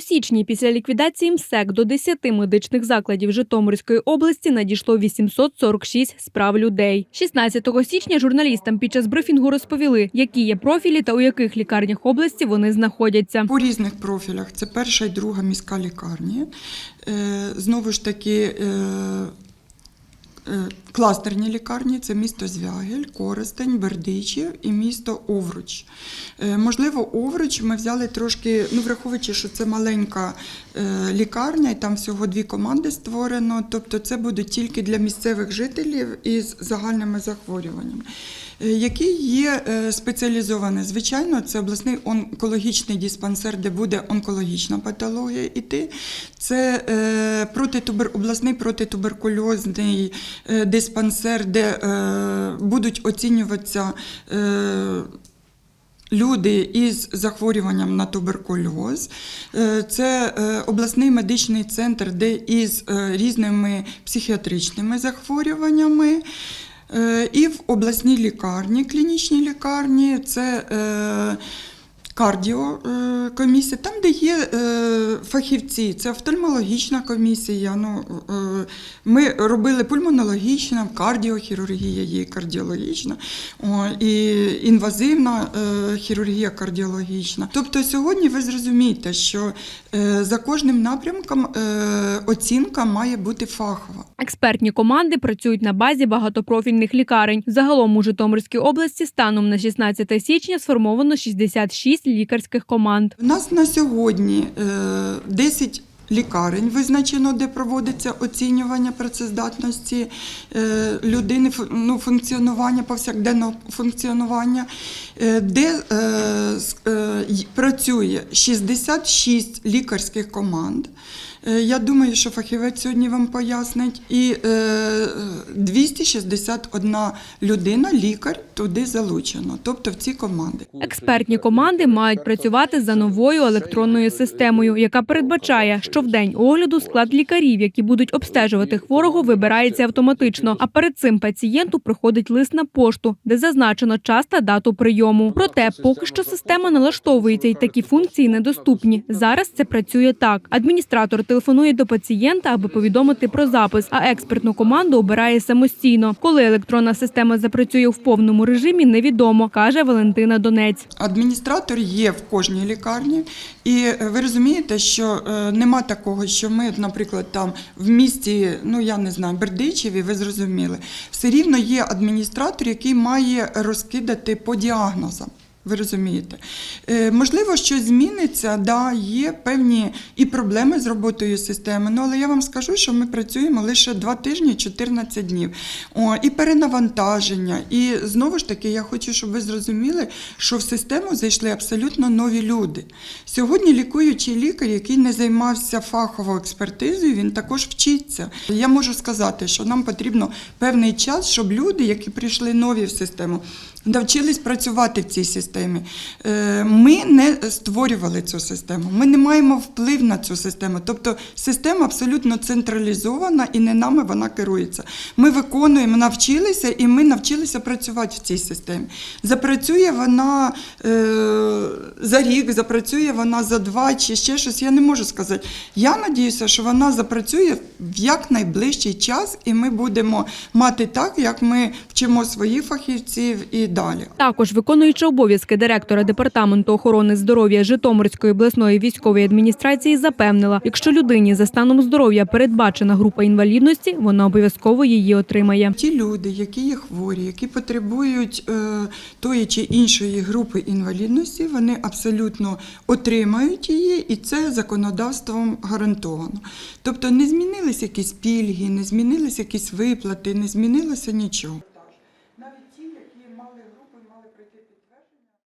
Січні після ліквідації МСЕК до 10 медичних закладів Житомирської області надійшло 846 справ людей. 16 січня журналістам під час брифінгу розповіли, які є профілі та у яких лікарнях області вони знаходяться. По різних профілях це перша і друга міська лікарні. Е, Знову ж таки, е, кластерні лікарні це місто Звягель, Коростень, Бердичів і місто Овруч. Е, Можливо, Овруч ми взяли трошки, ну враховуючи, що це маленька е, лікарня, і там всього дві команди створено. Тобто це буде тільки для місцевих жителів із загальними захворюваннями. Е, Які є е, спеціалізовані? Звичайно, це обласний онкологічний диспансер, де буде онкологічна патологія іти. Це е, протитубер... обласний протитуберкульозний диспансер, де будуть оцінюватися. Люди із захворюванням на туберкульоз, це обласний медичний центр, де із різними психіатричними захворюваннями. Е, І в обласній лікарні, клінічній лікарні, це е, кардіокомісія, там, де є е, фахівці, це офтальмологічна комісія. Ну, е, ми робили пульмонологічна, кардіохірургія є кардіологічна, і інвазивна е, хірургія кардіологічна. Тобто сьогодні ви зрозумієте, що е, за кожним напрямком е, оцінка має бути фахова. Експертні команди працюють на базі багатопрофільних лікарень. Загалом у Житомирській області станом на 16 січня сформовано 66 лікарських команд. У нас на сьогодні е, 10 лікарень визначено, де проводиться оцінювання працездатності е, людини, ну, функціонування, повсякденного функціонування, е, де е, е, працює 66 лікарських команд. Е, Я думаю, що фахівець сьогодні вам пояснить. І е, 261 людина, лікар, туди залучено, тобто в ці команди. Експертні команди мають працювати за новою електронною системою, яка передбачає, що в день огляду склад лікарів, які будуть обстежувати хворого, вибирається автоматично. А перед цим пацієнту приходить лист на пошту, де зазначено час та дату прийому. Проте, поки що система налаштовується і такі функції недоступні. Зараз це працює так: адміністратор телефонує до пацієнта, аби повідомити про запис, а експертну команду обирає самостійно. Коли електронна система запрацює в повному режимі, невідомо, каже Валентина Донець. Адміністратор є в кожній лікарні, і е, ви розумієте, що е, нема такого, що ми, наприклад, там в місті, ну я не знаю, Бердичеві, ви зрозуміли, все рівно є адміністратор, який має розкидати по діагнозам. Ви розумієте? Е, можливо, щось зміниться, да, є певні і проблеми з роботою системи. Ну, але я вам скажу, що ми працюємо лише 2 тижні 14 днів. О, і перенавантаження. І знову ж таки, я хочу, щоб ви зрозуміли, що в систему зайшли абсолютно нові люди. Сьогодні лікуючий лікар, який не займався фаховою експертизою, він також вчиться. Я можу сказати, що нам потрібно певний час, щоб люди, які прийшли нові в систему, навчились працювати в цій системі. Е, Ми не створювали цю систему, ми не маємо вплив на цю систему. Тобто система абсолютно централізована і не нами вона керується. Ми виконуємо, навчилися і ми навчилися працювати в цій системі. Запрацює вона е, за рік, запрацює вона за два чи ще щось. Я не можу сказати. Я надіюся, що вона запрацює в якнайближчий час, і ми будемо мати так, як ми вчимо своїх фахівців і далі. Також виконуючи обов'язки директора департаменту охорони здоров'я Житомирської обласної військової адміністрації запевнила, якщо людині за станом здоров'я передбачена група інвалідності, вона обов'язково її отримає. Ті люди, які є хворі, які потребують е, тої чи іншої групи інвалідності, вони абсолютно отримають її, і це законодавством гарантовано. Тобто не змінились якісь пільги, не змінились якісь виплати, не змінилося нічого.